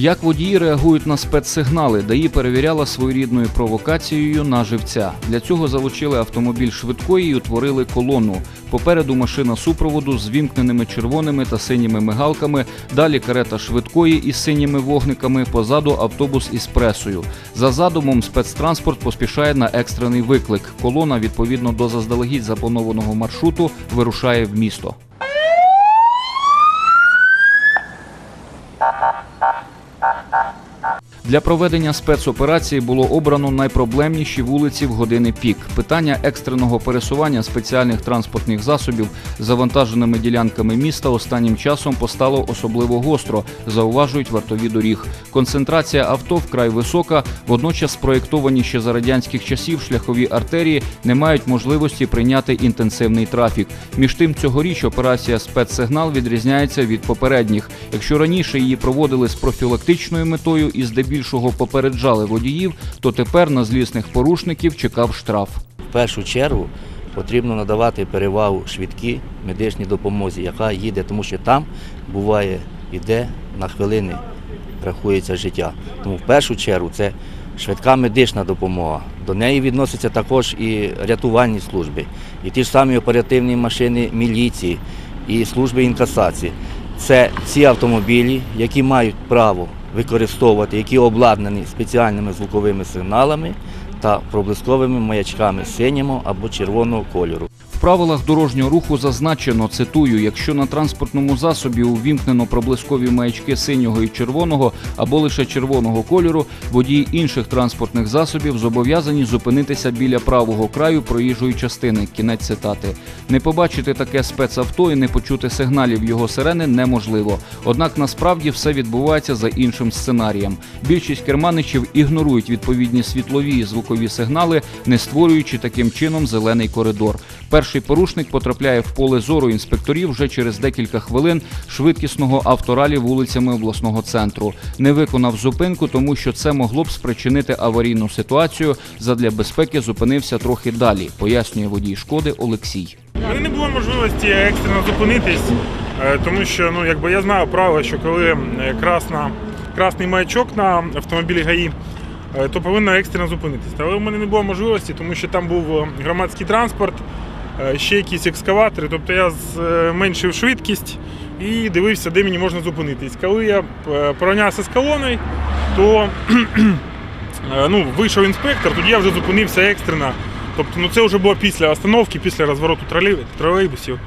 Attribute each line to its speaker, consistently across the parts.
Speaker 1: Як водії реагують на спецсигнали, ДАІ перевіряла своєрідною провокацією на живця. Для цього залучили автомобіль швидкої і утворили колону. Попереду машина супроводу з вімкненими червоними та синіми мигалками, далі карета швидкої із синіми вогниками, позаду автобус із пресою. За задумом спецтранспорт поспішає на екстрений виклик. Колона, відповідно до заздалегідь запланованого маршруту, вирушає в місто. Для проведення спецоперації було обрано найпроблемніші вулиці в години пік. Питання екстреного пересування спеціальних транспортних засобів завантаженими ділянками міста останнім часом постало особливо гостро, зауважують вартові доріг. Концентрація авто вкрай висока, водночас спроєктовані ще за радянських часів шляхові артерії не мають можливості прийняти інтенсивний трафік. Між тим, цьогоріч операція спецсигнал відрізняється від попередніх. Якщо раніше її проводили з профілактичною метою і здебільшого попереджали водіїв, то тепер на злісних порушників чекав штраф.
Speaker 2: В першу чергу потрібно надавати перевагу швидкій медичній допомозі, яка їде, тому що там буває іде на хвилини, рахується життя. Тому в першу чергу це швидка медична допомога. До неї відносяться також і рятувальні служби, і ті ж самі оперативні машини міліції, і служби інкасації. Це ці автомобілі, які мають право використовувати, які обладнані спеціальними звуковими сигналами та проблисковими маячками синього або червоного кольору.
Speaker 1: В правилах дорожнього руху зазначено, цитую, якщо на транспортному засобі увімкнено проблискові маячки синього і червоного або лише червоного кольору, водії інших транспортних засобів зобов'язані зупинитися біля правого краю проїжджої частини. Кінець цитати. Не побачити таке спецавто і не почути сигналів його сирени неможливо. Однак насправді все відбувається за іншим сценарієм. Більшість керманичів ігнорують відповідні світлові і звукові сигнали, не створюючи таким чином зелений коридор. Перший порушник потрапляє в поле зору інспекторів вже через декілька хвилин швидкісного авторалі вулицями обласного центру. Не виконав зупинку, тому що це могло б спричинити аварійну ситуацію. Задля безпеки зупинився трохи далі, пояснює водій шкоди Олексій.
Speaker 3: Мене не було можливості екстрено зупинитись, е, тому що ну, якби я знаю правило, що коли е, красна, красний маячок на автомобілі ГАІ, е, то повинно екстрено зупинитись. Але в мене не було можливості, тому що там був громадський транспорт, ще якісь екскаватори. Тобто я зменшив швидкість і дивився, де мені можна зупинитись. Коли я е, поравнявся з колоною, то Е, ну, вийшов інспектор, тоді я вже зупинився екстрено. Тобто ну, це вже було після остановки, після розвороту тролейбусів.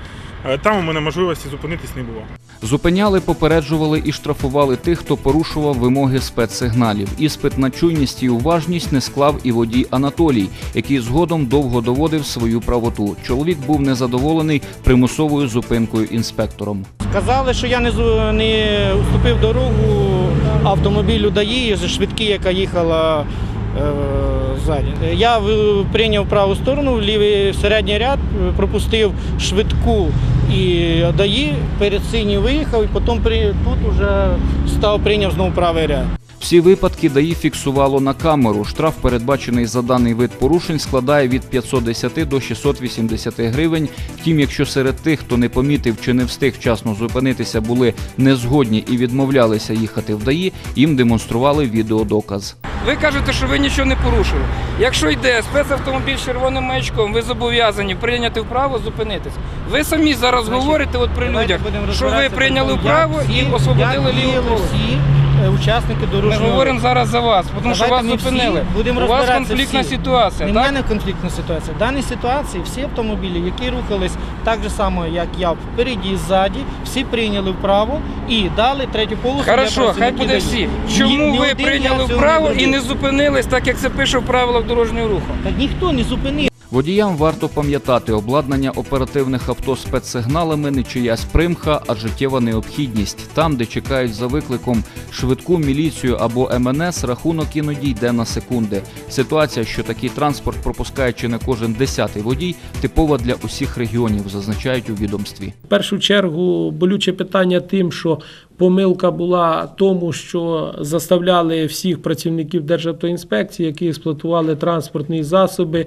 Speaker 3: Е, Там у мене можливості зупинитись не було.
Speaker 1: Зупиняли, попереджували і штрафували тих, хто порушував вимоги спецсигналів. Іспит на чуйність і уважність не склав і водій Анатолій, який згодом довго доводив свою правоту. Чоловік був незадоволений примусовою зупинкою інспектором.
Speaker 4: Сказали, що я не, не уступив дорогу автомобілю ДАІ, швидкі, яка їхала е, ззаді. Я прийняв праву сторону, в лівий середній ряд, е, пропустив швидку і ДАІ, перед синій виїхав, і потім при, тут вже став, прийняв знову правий ряд.
Speaker 1: Всі випадки ДАІ фіксувало на камеру. Штраф, передбачений за даний вид порушень, складає від 510 до 680 гривень. Втім, якщо серед тих, хто не помітив чи не встиг вчасно зупинитися, були незгодні і відмовлялися їхати в ДАІ, їм демонстрували відеодоказ.
Speaker 5: Ви кажете, що ви нічого не порушили. Якщо йде спецавтомобіль з червоним маячком, ви зобов'язані прийняти вправо, зупинитись. Ви самі зараз
Speaker 4: Значить,
Speaker 5: говорите от при людях,
Speaker 4: будемо
Speaker 5: що ви
Speaker 4: розбиратися
Speaker 5: прийняли вправо і освободили ліву
Speaker 4: діяли всі е, учасники
Speaker 5: Ми говоримо зараз за вас, тому що вас зупинили. У вас конфліктна ситуація, так?
Speaker 4: мене конфліктна ситуація. В даній ситуації всі автомобілі, які рухались так же само, як я впереді і ззаді, всі прийняли вправо і дали третю полосу.
Speaker 5: Хорошо, хай буде всі. Чому ви прийняли вправо
Speaker 4: не
Speaker 5: і не зупинились, так як це пише в правилах дорожнього руху?
Speaker 4: Так ніхто не зупинив.
Speaker 1: Водіям варто пам'ятати, обладнання оперативних авто спецсигналами не чиясь примха, а життєва необхідність. Там, де чекають за викликом швидку міліцію або МНС, рахунок іноді йде на секунди. Ситуація, що такий транспорт пропускає чи не кожен десятий водій, типова для усіх регіонів, зазначають у відомстві.
Speaker 6: В першу чергу болюче питання тим, що помилка була тому, що заставляли всіх працівників Державтоінспекції, які експлуатували транспортні засоби,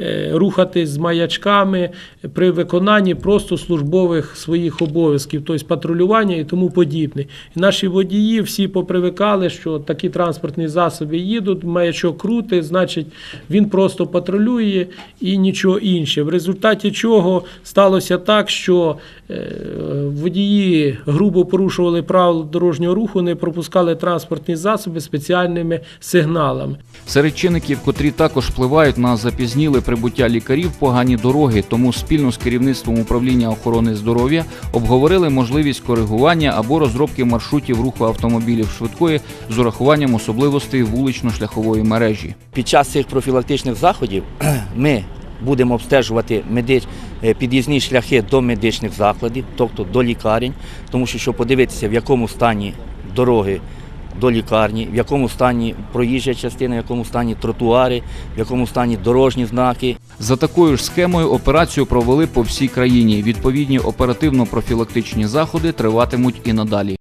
Speaker 6: е, рухатись з маячками при виконанні просто службових своїх обов'язків, тобто патрулювання і тому подібне. І наші водії всі попривикали, що такі транспортні засоби їдуть, маячок крути, значить він просто патрулює і нічого інше. В результаті чого сталося так, що е, водії грубо порушували правила дорожнього руху, не пропускали транспортні засоби спеціальними сигналами.
Speaker 1: Серед чинників, котрі також впливають на запізніле прибуття лікарів, погані дороги. Тому спільно з керівництвом управління охорони здоров'я обговорили можливість коригування або розробки маршрутів руху автомобілів швидкої з урахуванням особливостей вулично-шляхової мережі.
Speaker 2: Під час цих профілактичних заходів ми будемо обстежувати медич... е, під'їзні шляхи до медичних закладів, тобто до лікарень, тому що щоб подивитися, в якому стані дороги до лікарні, в якому стані проїжджа частина, в якому стані тротуари, в якому стані дорожні знаки.
Speaker 1: За такою ж схемою операцію провели по всій країні. Відповідні оперативно-профілактичні заходи триватимуть і надалі.